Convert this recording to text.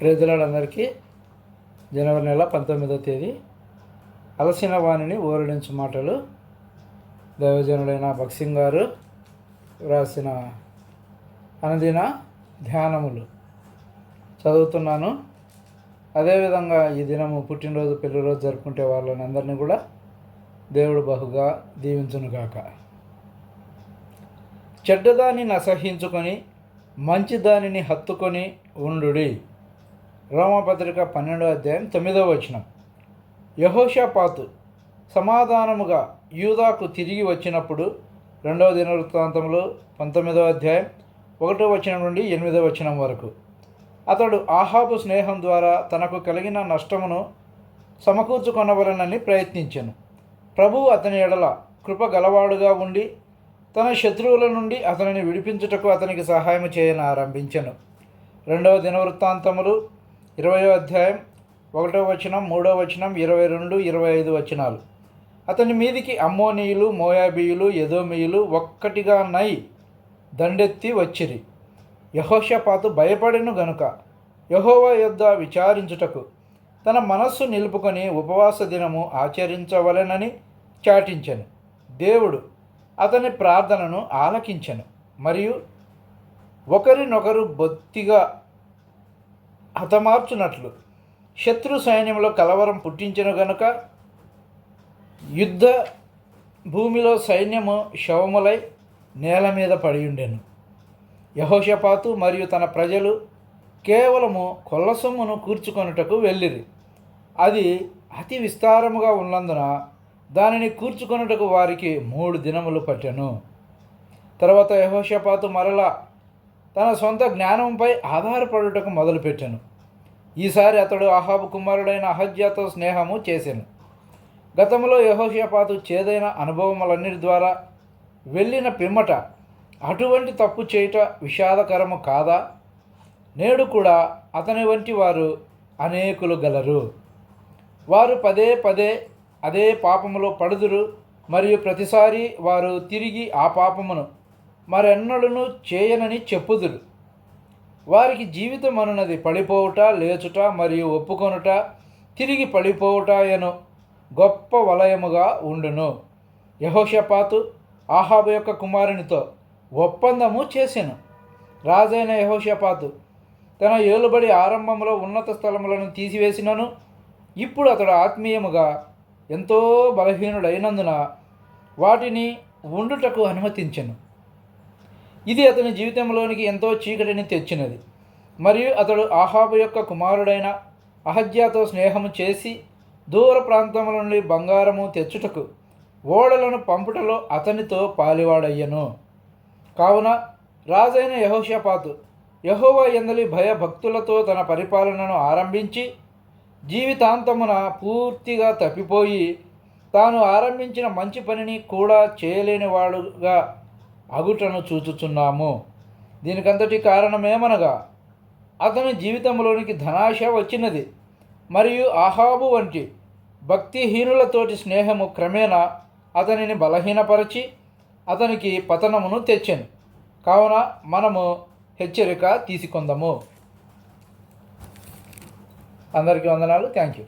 ప్రజలందరికీ జనవరి నెల పంతొమ్మిదవ తేదీ అలసిన వాణిని ఓరడించు మాటలు. దైవజనుడైన భక్సింగ్ గారు వ్రాసిన అనదిన ధ్యానములు చదువుతున్నాను. అదేవిధంగా ఈ దినము పుట్టినరోజు పెళ్ళిరోజు జరుపుకుంటే వాళ్ళని అందరినీ కూడా దేవుడు బహుగా దీవించునుగాక చెడ్డదాన్ని నసహించుకొని మంచి దానిని హత్తుకొని ఉండుడి. రోమపత్రిక పన్నెండో అధ్యాయం తొమ్మిదో వచనం. యహోషాపాతు సమాధానముగా యూదాకు తిరిగి వచ్చినప్పుడు రెండవ దినవృత్తాంతంలో పంతొమ్మిదవ అధ్యాయం ఒకటో వచనం నుండి ఎనిమిదో వచనం వరకు. అతడు ఆహాబు స్నేహం ద్వారా తనకు కలిగిన నష్టమును సమకూర్చుకొనవలనని ప్రయత్నించెను. ప్రభువు అతని ఎడల కృప గలవాడుగా ఉండి తన శత్రువుల నుండి అతనిని విడిపించుటకు అతనికి సహాయం చేయని ఆరంభించను. రెండవ దినవృత్తాంతములు ఇరవయో అధ్యాయం ఒకటో వచనం మూడో వచనం ఇరవై రెండు ఇరవై ఐదు వచనాలు. అతని మీదికి అమ్మోనీయులు మోయాబీయులు యదోమీయులు ఒక్కటిగా నై దండెత్తి వచ్చిరి. యహోషపాతు భయపడెను గనుక. యహోవా యొద్ద విచారించుటకు తన మనస్సు నిలుపుకొని ఉపవాస దినము ఆచరించవలెనని చాటించెను. దేవుడు అతని ప్రార్థనను ఆలకించెను. మరియు ఒకరినొకరు బొత్తిగా హతమార్చునట్లు. శత్రు సైన్యంలో కలవరం పుట్టించను గనుక యుద్ధ భూమిలో సైన్యము శవములై నేల మీద పడి ఉండెను యహోషపాతు మరియు తన ప్రజలు కేవలము కొల్లసొమ్మును కూర్చుకొనుటకు వెళ్ళిరి. అది అతి విస్తారముగా ఉన్నందున దానిని కూర్చుకొనుటకు వారికి మూడు దినములు పట్టెను. తర్వాత యహోషపాతు మరలా తన సొంత జ్ఞానంపై ఆధారపడుటకు మొదలుపెట్టాను. ఈసారి అతడు అహాబు కుమారుడైన అహజ్యాతో స్నేహము చేశాను గతంలో యహోషపాతు చేదైన అనుభవములన్నిటి ద్వారా వెళ్ళిన పిమ్మట అటువంటి తప్పు చేయుట విషాదకరము కాదా? నేడు కూడా అతని వంటి వారు అనేకులు గలరు. వారు పదే పదే అదే పాపములో పడుదురు మరియు ప్రతిసారి వారు తిరిగి ఆ పాపమును మరెన్నడూను చేయనని చెప్పుదురు. వారికి జీవితం అనున్నది పడిపోవుట లేచుట మరియు ఒప్పుకొనుట తిరిగి పడిపోవుట ఎను గొప్ప వలయముగా ఉండును. యహోషపాతు ఆహాబు యొక్క కుమారునితో ఒప్పందము చేసెను. రాజైన యహోషపాతు తన ఏలుబడి ఆరంభంలో ఉన్నత స్థలములను తీసివేసినను. ఇప్పుడు అతడు ఆత్మీయముగా ఎంతో బలహీనుడైనందున వాటిని ఉండుటకు అనుమతించెను. ఇది అతని జీవితంలోనికి ఎంతో చీకటిని తెచ్చినది. మరియు అతడు ఆహాబు యొక్క కుమారుడైన అహజ్యాతో స్నేహము చేసి దూర ప్రాంతముల నుండి బంగారము తెచ్చుటకు ఓడలను పంపుటలో అతనితో పాలివాడయ్యను. కావున రాజైన యహోషపాతు యహోవా ఎందలి భయభక్తులతో తన పరిపాలనను ఆరంభించి జీవితాంతమున పూర్తిగా తప్పిపోయి తాను ఆరంభించిన మంచి పనిని కూడా చేయలేనివాడుగా అగుటను చూచుచున్నాము. దీనికంతటి కారణమేమనగా అతని జీవితంలోనికి ధనాశ వచ్చినది మరియు ఆహాబు వంటి భక్తిహీనులతోటి స్నేహము క్రమేణా అతనిని బలహీనపరచి అతనికి పతనమును తెచ్చాను. కావున మనము హెచ్చరిక తీసుకుందాము. అందరికీ వందనాలు. Thank you